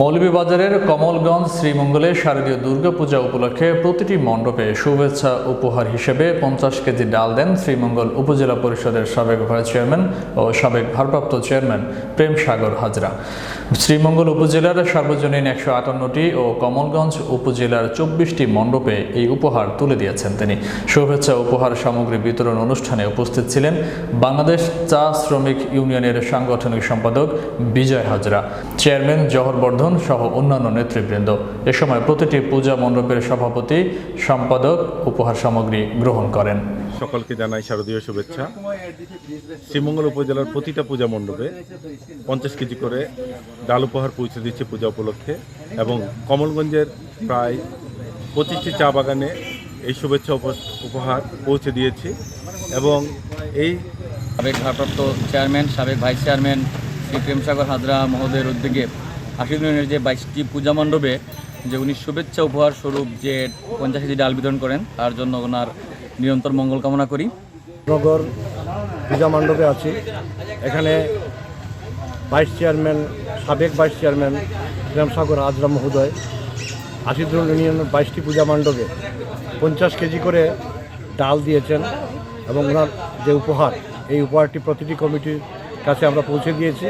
মৌলভীবাজারের কমলগঞ্জ শ্রীমঙ্গলে শারদীয় দুর্গাপূজা উপলক্ষে প্রতিটি মণ্ডপে শুভেচ্ছা উপহার হিসেবে পঞ্চাশ কেজি ডাল দেন শ্রীমঙ্গল উপজেলা পরিষদের সাবেক ভাইস চেয়ারম্যান ও সাবেক ভারপ্রাপ্ত চেয়ারম্যান প্রেম সাগর হাজরা। শ্রীমঙ্গল উপজেলার সার্বজনীন একশো আটান্নটি ও কমলগঞ্জ উপজেলার চব্বিশটি মণ্ডপে এই উপহার তুলে দিয়েছেন তিনি। শুভেচ্ছা উপহার সামগ্রী বিতরণ অনুষ্ঠানে উপস্থিত ছিলেন বাংলাদেশ চা শ্রমিক ইউনিয়নের সাংগঠনিক সম্পাদক বিজয় হাজরা। চেয়ারম্যান জহর সহ অন্যান্য নেতৃবৃন্দ। এ সময় প্রতিটি পূজা মণ্ডপের সভাপতি সম্পাদক উপহার সামগ্রী গ্রহণ করেন। সকলকে জানাই শারদীয় শুভেচ্ছা। শ্রীমঙ্গল উপজেলার প্রতিটা পূজা মণ্ডপে পঞ্চাশ কেজি করে ডাল উপহার পৌঁছে দিচ্ছে পূজা উপলক্ষে এবং কমলগঞ্জের প্রায় পঁচিশটি চা বাগানে এই শুভেচ্ছা উপ- উপহার পৌঁছে দিয়েছি এবং এই সাবেক ভারপ্রাপ্ত চেয়ারম্যান সাবেক ভাইস চেয়ারম্যান শ্রী প্রেমসাগর হাজরা মহোদয়ের উদ্যোগে আশিক ইউনিয়নের যে বাইশটি পূজা মণ্ডপে যে উনি শুভেচ্ছা উপহার স্বরূপ যে পঞ্চাশ কেজি ডাল বিতরণ করেন, তার জন্য ওনার নিরন্তর মঙ্গল কামনা করি। নগর পূজা মণ্ডপে আছি। এখানে ভাইস চেয়ারম্যান, সাবেক ভাইস চেয়ারম্যান প্রেমসাগর আজরা মহোদয় আশিদুল ইউনিয়নের বাইশটি পূজা মণ্ডপে পঞ্চাশ কেজি করে ডাল দিয়েছেন এবং ওনার যে উপহার, এই উপহারটি প্রতিটি কমিটির কাছে আমরা পৌঁছে দিয়েছি।